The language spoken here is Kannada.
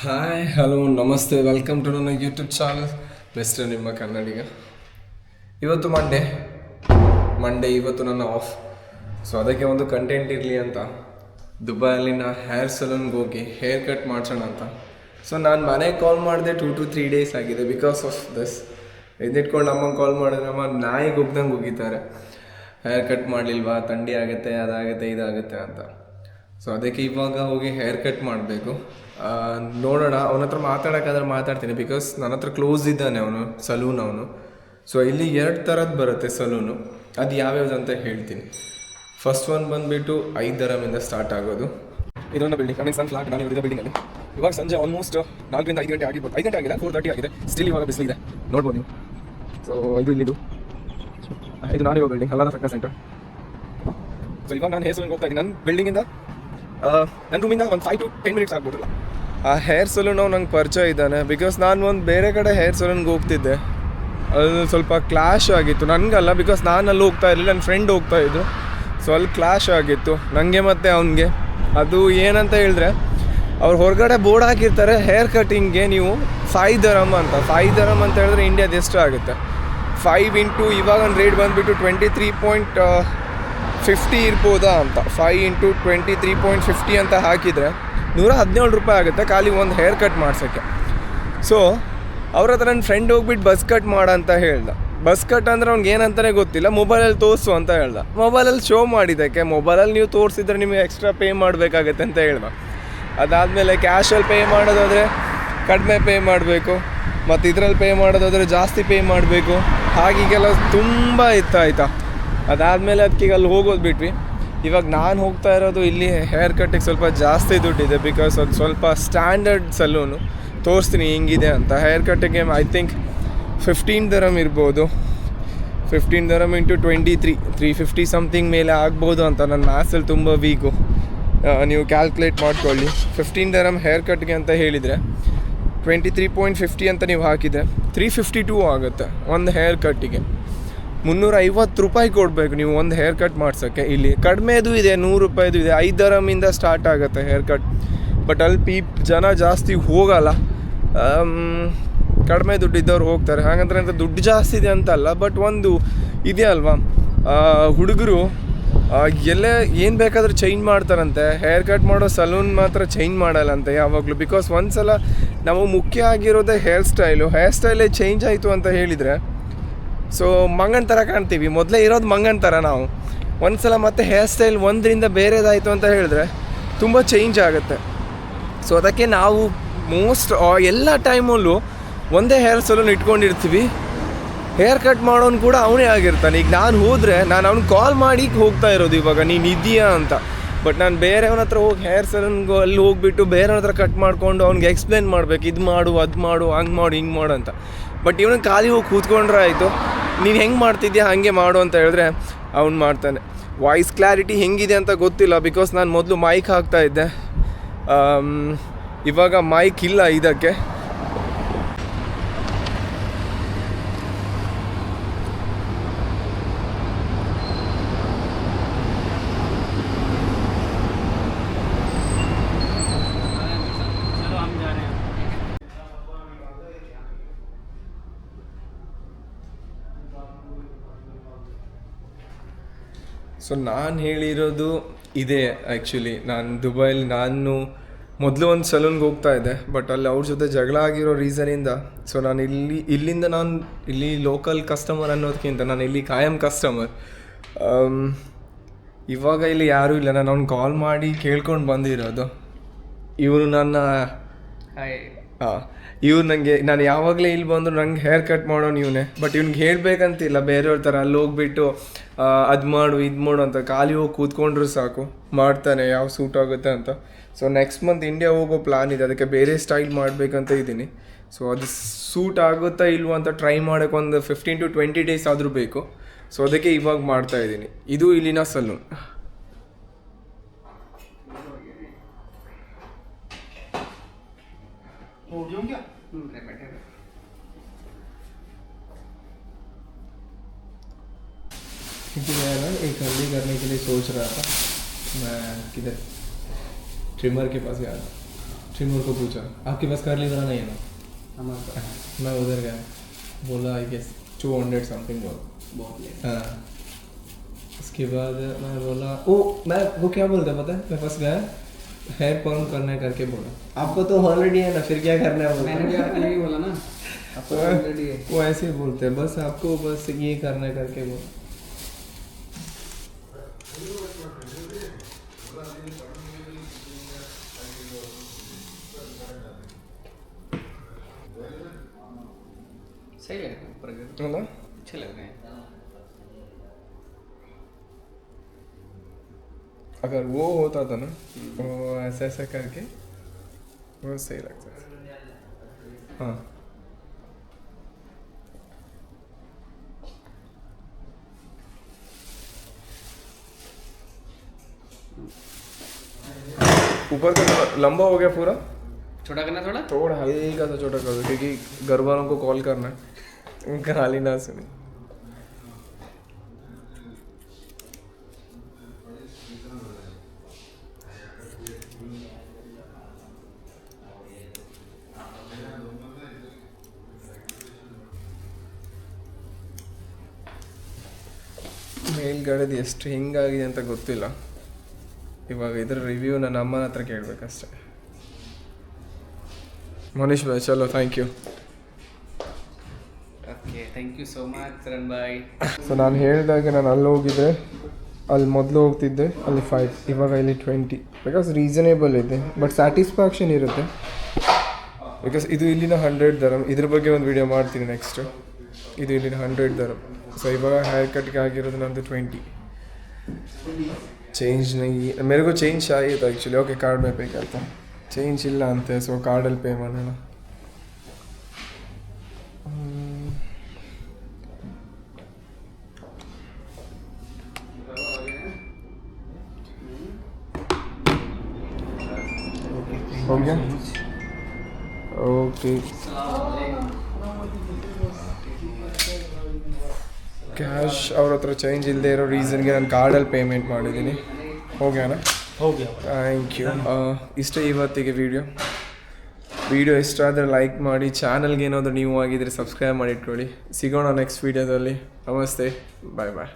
ಹಲೋ ನಮಸ್ತೆ ವೆಲ್ಕಮ್ ಟು ನನ್ನ ಯೂಟ್ಯೂಬ್ ಚಾನಲ್ ಮಿಸ್ಟರ್ ನಿಮ್ಮ ಕನ್ನಡಿಗ. ಇವತ್ತು ಮಂಡೇ ಮಂಡೇ ಇವತ್ತು ನನ್ನ ಆಫ್ ಸೊ ಅದಕ್ಕೆ ಒಂದು ಕಂಟೆಂಟ್ ಇರಲಿ ಅಂತ. ದುಬೈಯಲ್ಲಿನ ಹೇರ್ ಸಲೂನ್ಗೆ ಹೋಗಿ ಹೇರ್ ಕಟ್ ಮಾಡ್ಸೋಣ ಅಂತ. ಸೊ ನಾನು ಮನೆಗೆ ಕಾಲ್ ಮಾಡಿದೆ ಟೂ ಟು ತ್ರೀ ಡೇಸ್ ಆಗಿದೆ ಬಿಕಾಸ್ ಆಫ್ ದಿಸ್ ಇದಿಟ್ಕೊಂಡು ಅಮ್ಮಂಗೆ ಕಾಲ್ ಮಾಡಿದ್ರೆ ಅಮ್ಮ ನಾಯಿಗೆ ಹೋಗ್ದಂಗೆ ಹೋಗಿದ್ದಾರೆ ಹೇರ್ ಕಟ್ ಮಾಡಲಿಲ್ವಾ? ಥಂಡಿ ಆಗುತ್ತೆ, ಅದಾಗುತ್ತೆ, ಇದಾಗುತ್ತೆ ಅಂತ. ಸೊ ಅದಕ್ಕೆ ಇವಾಗ ಹೋಗಿ ಹೇರ್ ಕಟ್ ಮಾಡಬೇಕು. ನೋಡೋಣ, ಅವನ ಹತ್ರ ಮಾತಾಡೋಕ್ಕಾದ್ರೆ ಮಾತಾಡ್ತೀನಿ ಬಿಕಾಸ್ ನನ್ನ ಹತ್ರ ಕ್ಲೋಸ್ ಇದ್ದಾನೆ ಅವನು ಸಲೂನ್ ಅವನು. ಸೊ ಇಲ್ಲಿ ಎರಡು ಥರದ್ದು ಬರುತ್ತೆ ಸಲೂನು ಅದು ಯಾವ್ಯಾವ್ದು ಅಂತ ಹೇಳ್ತೀನಿ. ಫಸ್ಟ್ ಒನ್ ಬಂದುಬಿಟ್ಟು ಐದು ಸ್ಟಾರ್ಟ್ ಆಗೋದು. ಇದೊಂದು ಬಿಲ್ಡಿಂಗ್ ಕಮಿಂಗ್ ಸನ್ ಫ್ಲಾಟ್ ನಾನು ಇರೋ ಬಿಲ್ಡಿಂಗಲ್ಲಿ ಇವಾಗ ಸಂಜೆ ಆಲ್ಮೋಸ್ಟ್ ನಾಲ್ಕರಿಂದ ಐದು ಗಂಟೆ ಆಗಿರ್ಬೋದು ಐದು ಗಂಟೆ ಆಗಿಲ್ಲ ಫೋರ್ ತರ್ಟಿ ಆಗಿದೆ. ಸ್ಟಿಲ್ ಇವಾಗ ಬಿಸಿಲಿದೆ. ನೋಡ್ಬೋದು ನೀವು. ಸೊ ಇದು ಇಲ್ಲಿದು. ಇದು ನಾನು ಇವಾಗ ಬಿಲ್ಡಿಂಗ್ ಹಲ್ಲಾದ ಫಿಟ್ನೆಸ್ ಸೆಂಟರ್ ಸೊ ಇವಾಗ ನಾನು ಹೆಸರು ಹೋಗ್ತಾ ಇದ್ದೀನಿ. ನನ್ನ ಬಿಲ್ಡಿಂಗಿಂದ ನನ್ನ ರೂಮಿಂದ ಒಂದು ಫೈವ್ ಟು ಟೆನ್ ಮಿನಿಟ್ಸ್ ಆಗ್ಬೋದಲ್ಲ. ಆ ಹೇರ್ ಸಲೂನ್ ಅವ್ನು ನಂಗೆ ಪರಿಚಯ ಇದ್ದಾನೆ. ಬಿಕಾಸ್ ನಾನು ಒಂದು ಬೇರೆ ಕಡೆ ಹೇರ್ ಸಲೂನ್ಗೆ ಹೋಗ್ತಿದ್ದೆ. ಅದು ಸ್ವಲ್ಪ ಕ್ಲಾಶ್ ಆಗಿತ್ತು. ನನಗಲ್ಲ ಬಿಕಾಸ್ ನಾನು ಅಲ್ಲಿ ಹೋಗ್ತಾ ಇರಲಿಲ್ಲ ನನ್ನ ಫ್ರೆಂಡ್ ಹೋಗ್ತಾ ಇದ್ದು ಸೊ ಅಲ್ಲಿ ಕ್ಲಾಶ್ ಆಗಿತ್ತು. ನನಗೆ ಮತ್ತು ಅವನಿಗೆ. ಅದು ಏನಂತ ಹೇಳಿದ್ರೆ, ಅವ್ರು ಹೊರಗಡೆ ಬೋರ್ಡ್ ಹಾಕಿರ್ತಾರೆ ಹೇರ್ ಕಟಿಂಗ್ಗೆ ನೀವು ಫೈ ದರಮ್ ಅಂತ. ಫೈ ದರಮ್ ಅಂತ ಹೇಳಿದ್ರೆ ಇಂಡಿಯಾದ ಎಷ್ಟು ಆಗುತ್ತೆ? ಫೈವ್ ಇಂಟು ಇವಾಗ ಒಂದು ರೇಟ್ ಬಂದುಬಿಟ್ಟು ಟ್ವೆಂಟಿ ತ್ರೀ ಪಾಯಿಂಟ್ ಫಿಫ್ಟಿ ಇರ್ಬೋದಾ ಅಂತ. Five into twenty three point fifty ಅಂತ ಹಾಕಿದರೆ ನೂರ ಹದಿನೇಳು ರೂಪಾಯಿ ಆಗುತ್ತೆ ಖಾಲಿ ಒಂದು ಹೇರ್ ಕಟ್ ಮಾಡ್ಸೋಕ್ಕೆ. ಸೊ ಅವ್ರ ಹತ್ರ ನನ್ನ ಫ್ರೆಂಡ್ ಹೋಗ್ಬಿಟ್ಟು ಬಸ್ ಕಟ್ ಮಾಡ ಅಂತ ಹೇಳ್ದ. ಬಸ್ ಕಟ್ ಅಂದರೆ ಅವ್ನಿಗೆ ಏನಂತಾನೆ ಗೊತ್ತಿಲ್ಲ ಮೊಬೈಲಲ್ಲಿ ತೋರಿಸು ಅಂತ ಹೇಳ್ದ. ಮೊಬೈಲಲ್ಲಿ ಶೋ ಮಾಡಿದ್ದಕ್ಕೆ ಮೊಬೈಲಲ್ಲಿ ನೀವು ತೋರಿಸಿದ್ರೆ ನಿಮಗೆ ಎಕ್ಸ್ಟ್ರಾ ಪೇ ಮಾಡಬೇಕಾಗತ್ತೆ ಅಂತ ಹೇಳ್ದ. ಅದಾದಮೇಲೆ ಕ್ಯಾಶಲ್ಲಿ ಪೇ ಮಾಡೋದಾದರೆ ಕಡಿಮೆ ಪೇ ಮಾಡಬೇಕು, ಮತ್ತು ಇದರಲ್ಲಿ ಪೇ ಮಾಡೋದಾದರೆ ಜಾಸ್ತಿ ಪೇ ಮಾಡಬೇಕು. ಹಾಗೀಗೆಲ್ಲ ತುಂಬ ಇತ್ತು ಆಯಿತಾ ಅದಾದಮೇಲೆ ಅದಕ್ಕೆ ಅಲ್ಲಿ ಹೋಗೋದು ಬಿಟ್ವಿ. ಇವಾಗ ನಾನು ಹೋಗ್ತಾ ಇರೋದು ಇಲ್ಲಿ ಹೇರ್ ಕಟ್ಟಿಗೆ ಸ್ವಲ್ಪ ಜಾಸ್ತಿ ದುಡ್ಡಿದೆ ಬಿಕಾಸ್ ಅದು ಸ್ವಲ್ಪ ಸ್ಟ್ಯಾಂಡರ್ಡ್ ಸಲೂನು ತೋರಿಸ್ತೀನಿ ಹಿಂಗಿದೆ ಅಂತ. ಹೇರ್ ಕಟ್ಟಿಗೆ ಐ ಥಿಂಕ್ ಫಿಫ್ಟೀನ್ ದರಮ್ ಇರ್ಬೋದು. Fifteen Dharam into twenty three three fifty something ಮೇಲೆ ಆಗ್ಬೋದು ಅಂತ ನನ್ನ ಮ್ಯಾಥ್ಸಲ್ಲಿ ತುಂಬ ವೀಕು ನೀವು ಕ್ಯಾಲ್ಕುಲೇಟ್ ಮಾಡ್ಕೊಳ್ಳಿ. ಫಿಫ್ಟೀನ್ ದರಮ್ ಹೇರ್ ಕಟ್ಗೆ ಅಂತ ಹೇಳಿದರೆ ಟ್ವೆಂಟಿ ತ್ರೀ ಪಾಯಿಂಟ್ ಫಿಫ್ಟಿ ಅಂತ ನೀವು ಹಾಕಿದರೆ ತ್ರೀ ಫಿಫ್ಟಿ ಟೂ ಆಗುತ್ತೆ ಒಂದು ಹೇರ್ ಕಟ್ಟಿಗೆ ಮುನ್ನೂರ ಐವತ್ತು ರೂಪಾಯಿ ಕೊಡಬೇಕು ನೀವು ಒಂದು ಹೇರ್ ಕಟ್ ಮಾಡ್ಸೋಕ್ಕೆ. ಇಲ್ಲಿ ಕಡಿಮೆದು ಇದೆ, ನೂರು ರೂಪಾಯಿದು ಇದೆ, ಐದರಮಿಂದ ದರಮಿಂದ ಸ್ಟಾರ್ಟ್ ಆಗುತ್ತೆ ಹೇರ್ ಕಟ್ ಬಟ್ ಅಲ್ಲಿ ಪೀಪ್ ಜನ ಜಾಸ್ತಿ ಹೋಗಲ್ಲ. ಕಡಿಮೆ ದುಡ್ಡಿದ್ದವ್ರು ಹೋಗ್ತಾರೆ. ಹಾಗಂದ್ರೆ ಅಂದರೆ ದುಡ್ಡು ಜಾಸ್ತಿ ಇದೆ ಅಂತಲ್ಲ ಬಟ್ ಒಂದು ಇದೆ ಅಲ್ವಾ? ಹುಡುಗರು ಎಲ್ಲೇ ಏನು ಬೇಕಾದರೂ ಚೇಂಜ್ ಮಾಡ್ತಾರಂತೆ. ಹೇರ್ ಕಟ್ ಮಾಡೋ ಸಲೂನ್ ಮಾತ್ರ ಚೇಂಜ್ ಮಾಡಲ್ಲಂತೆ ಯಾವಾಗಲೂ. ಬಿಕಾಸ್ ಒಂದ್ಸಲ ನಾವು ಮುಖ್ಯ ಆಗಿರೋದೇ ಹೇರ್ ಸ್ಟೈಲು ಹೇರ್ ಸ್ಟೈಲೇ ಚೇಂಜ್ ಆಯಿತು ಅಂತ ಹೇಳಿದರೆ ಸೊ ಮಂಗನ ಥರ ಕಾಣ್ತೀವಿ. ಮೊದಲೇ ಇರೋದು ಮಂಗನ ಥರ ನಾವು. ಒಂದ್ಸಲ ಮತ್ತೆ ಹೇರ್ ಸ್ಟೈಲ್ ಒಂದರಿಂದ ಬೇರೆದಾಯಿತು ಅಂತ ಹೇಳಿದ್ರೆ ತುಂಬ ಚೇಂಜ್ ಆಗುತ್ತೆ. ಸೊ ಅದಕ್ಕೆ ನಾವು ಮೋಸ್ಟ್ ಎಲ್ಲ ಟೈಮಲ್ಲೂ ಒಂದೇ ಹೇರ್ ಸಲೂನ್ ಇಟ್ಕೊಂಡಿರ್ತೀವಿ. ಹೇರ್ ಕಟ್ ಮಾಡೋನು ಕೂಡ ಅವನೇ ಆಗಿರ್ತಾನೆ. ಈಗ ನಾನು ಹೋದರೆ ನಾನು ಅವ್ನಿಗೆ ಕಾಲ್ ಮಾಡಿ ಹೋಗ್ತಾ ಇರೋದು ಇವಾಗ. ನೀನು ಇದೆಯಾ ಅಂತ. ಬಟ್ ನಾನು ಬೇರೆಯವನ ಹತ್ರ ಹೋಗಿ ಹೇರ್ ಸಲೂನ್ಗೆ ಅಲ್ಲಿ ಹೋಗ್ಬಿಟ್ಟು ಬೇರೆಯವ್ರ ಹತ್ರ ಕಟ್ ಮಾಡಿಕೊಂಡು ಅವ್ನಿಗೆ ಎಕ್ಸ್ಪ್ಲೇನ್ ಮಾಡಬೇಕು, ಇದು ಮಾಡು, ಅದು ಮಾಡು, ಹಂಗೆ ಮಾಡು, ಹಿಂಗೆ ಮಾಡು ಅಂತ. ಬಟ್ ಇವನಿಗೆ ಖಾಲಿ ಹೋಗಿ ಕೂತ್ಕೊಂಡ್ರೆ ಆಯಿತು. ನೀನು ಹೆಂಗೆ ಮಾಡ್ತಿದ್ಯಾ, ಹಾಗೆ ಮಾಡು ಅಂತ ಹೇಳಿದ್ರೆ ಅವ್ನು ಮಾಡ್ತಾನೆ. ವಾಯ್ಸ್ ಕ್ಲಾರಿಟಿ ಹೆಂಗಿದೆ ಅಂತ ಗೊತ್ತಿಲ್ಲ ಬಿಕಾಸ್ ನಾನು ಮೊದಲು ಮೈಕ್ ಹಾಕ್ತಾ ಇದ್ದೆ. ಇವಾಗ ಮೈಕ್ ಇಲ್ಲ ಇದಕ್ಕೆ. ಸೊ ನಾನು ಹೇಳಿರೋದು ಇದೇ ಆ್ಯಕ್ಚುಲಿ ನಾನು ದುಬೈಲಿ ನಾನು ಮೊದಲು ಒಂದು ಸಲೂನ್ಗೆ ಹೋಗ್ತಾ ಇದ್ದೆ ಬಟ್ ಅಲ್ಲಿ ಅವ್ರ ಜೊತೆ ಜಗಳ ಆಗಿರೋ ರೀಸನಿಂದ ಸೊ ನಾನು ಇಲ್ಲಿ, ಇಲ್ಲಿಂದ ನಾನು ಇಲ್ಲಿ ಲೋಕಲ್ ಕಸ್ಟಮರ್ ಅನ್ನೋದಕ್ಕಿಂತ ನಾನು ಇಲ್ಲಿ ಕಾಯಂ ಕಸ್ಟಮರ್ ಇವಾಗ ಇಲ್ಲಿ ಯಾರೂ ಇಲ್ಲ. ನಾನು ಅವ್ನು ಕಾಲ್ ಮಾಡಿ ಕೇಳ್ಕೊಂಡು ಬಂದಿರೋದು. ಇವನು ನನ್ನ ಹಾಂ. ಇವ್ರು ನನಗೆ ನಾನು ಯಾವಾಗಲೇ ಇಲ್ಲಿ ಬಂದು ನಂಗೆ ಹೇರ್ ಕಟ್ ಮಾಡೋಣ ಇವನೇ. ಬಟ್ ಇವ್ನಿಗೆ ಹೇಳಬೇಕಂತಿಲ್ಲ, ಬೇರೆಯವ್ರ ಥರ ಅಲ್ಲಿ ಹೋಗ್ಬಿಟ್ಟು ಅದು ಮಾಡು, ಇದು ಮಾಡು ಅಂತ ಖಾಲಿ ಹೋಗಿ ಕೂತ್ಕೊಂಡ್ರು ಸಾಕು. ಮಾಡ್ತಾನೆ, ಯಾವ ಸೂಟ್ ಆಗುತ್ತೆ ಅಂತ. ಸೊ ನೆಕ್ಸ್ಟ್ ಮಂತ್ ಇಂಡಿಯಾ ಹೋಗೋ ಪ್ಲಾನ್ ಇದೆ. ಅದಕ್ಕೆ ಬೇರೆ ಸ್ಟೈಲ್ ಮಾಡಬೇಕಂತ ಇದ್ದೀನಿ. ಸೊ ಅದು ಸೂಟ್ ಆಗುತ್ತಾ ಇಲ್ವೋ ಅಂತ ಟ್ರೈ ಮಾಡೋಕೆ ಒಂದು ಫಿಫ್ಟೀನ್ ಟು ಟ್ವೆಂಟಿ ಡೇಸ್ ಆದರೂ ಬೇಕು. ಸೊ ಅದಕ್ಕೆ ಇವಾಗ ಮಾಡ್ತಾ ಇದ್ದೀನಿ. ಇದು ಇಲ್ಲಿನ ಸಲೂನ್ हो जाऊँ क्या बैठे बैठे क्योंकि मैं ना एक हल्दी करने के लिए सोच रहा था मैं किधर? ट्रिमर के पास गया था। शिमूर को पूछा आपके पास कर ली नहीं है? ना हमारा मैं उधर गया। बोला I guess two hundred something बोला बहुत हाँ। उसके बाद मैं बोला ओ मैं वो क्या बोलता पता है? मैं फंस गया। हेयर पर्म करना है करके बोला। आपको तो ऑलरेडी है ना फिर क्या करना है मैंने भी आपको यही बोला ना आपको ऑलरेडी है। वो ऐसे ही बोलते हैं बस आपको बस ये करना है करके बोला। सही लग रहा है अच्छे लग रहे हैं। अगर वो होता था ना वो ऐसा ऐसा करके वो सही लगता है हाँ। ऊपर का लंबा हो गया पूरा? छोटा करना थोड़ा? थोड़ा हल्का सा छोटा कर दो क्योंकि घर वालों को कॉल करना है। उनका हाल ही ना सुने। ಮೇಲ್ಗಡೆದು ಎಷ್ಟು ಹಿಂಗಾಗಿದೆ ಅಂತ ಗೊತ್ತಿಲ್ಲ. ಇವಾಗ ಇದ್ರ ರಿವ್ಯೂ ನನ್ನ ಅಮ್ಮನ ಹತ್ರ ಕೇಳಬೇಕಷ್ಟೆ. ಮನೀಶ್ ಭಾಯ್ ಚಲೋ thank you okay thank you so much Saran bye so ನಾನು ಹೇಳಿದಾಗ ನಾನು ಅಲ್ಲಿ ಹೋಗಿದ್ದೆ. ಅಲ್ಲಿ ಮೊದಲು ಹೋಗ್ತಿದ್ದೆ ಅಲ್ಲಿ ಫೈವ್ ಇವಾಗ ಇಲ್ಲಿ ಟ್ವೆಂಟಿ ಬಿಕಾಸ್ ರೀಸನೇಬಲ್ ಇದೆ ಬಟ್ ಸ್ಯಾಟಿಸ್ಫ್ಯಾಕ್ಷನ್ ಇರುತ್ತೆ. ಬಿಕಾಸ್ ಇದು ಇಲ್ಲಿನ ಹಂಡ್ರೆಡ್ ದರ ಇದ್ರ ಬಗ್ಗೆ ಒಂದು ವಿಡಿಯೋ ಮಾಡ್ತೀನಿ ನೆಕ್ಸ್ಟ್ ಇದು ಇಲ್ಲಿನ ಹಂಡ್ರೆಡ್ ದರಮ್ ಸೊ ಇವಾಗ ಹೇರ್ ಕಟ್ಗೆ ಆಗಿರೋದು ನಂದು ಟ್ವೆಂಟಿ ಚೇಂಜ್ नहीं मेरे को चेंज चाहिए था एक्चुअली ओके कार्ड में पे करता हूँ चेंज ಇಲ್ಲ ಅಂತೆ ಸೊ ಕಾರ್ಡಲ್ಲಿ ಪೇ ಮಾಡೋಣ ಹ್ಮ್. हो गया ओके ಕ್ಯಾಶ್ ಅವ್ರ ಹತ್ರ ಚೇಂಜ್ ಇಲ್ಲದೆ ಇರೋ ರೀಸನ್ಗೆ ನಾನು ಕಾರ್ಡಲ್ಲಿ ಪೇಮೆಂಟ್ ಮಾಡಿದ್ದೀನಿ. ಹೋಗಿ ಅಣ್ಣ? ಹೋಗಿ ಥ್ಯಾಂಕ್ ಯು ಇಷ್ಟೇ ಇವತ್ತಿಗೆ ವೀಡಿಯೋ ವಿಡಿಯೋ ಇಷ್ಟ ಆದರೆ ಲೈಕ್ ಮಾಡಿ ಚಾನಲ್ಗೆ ಏನಾದರೂ ನೀವು ಆಗಿದ್ರೆ ಸಬ್ಸ್ಕ್ರೈಬ್ ಮಾಡಿಟ್ಕೊಳ್ಳಿ ಸಿಗೋಣ ನೆಕ್ಸ್ಟ್ ವೀಡಿಯೋದಲ್ಲಿ ನಮಸ್ತೆ. ಬಾಯ್ ಬಾಯ್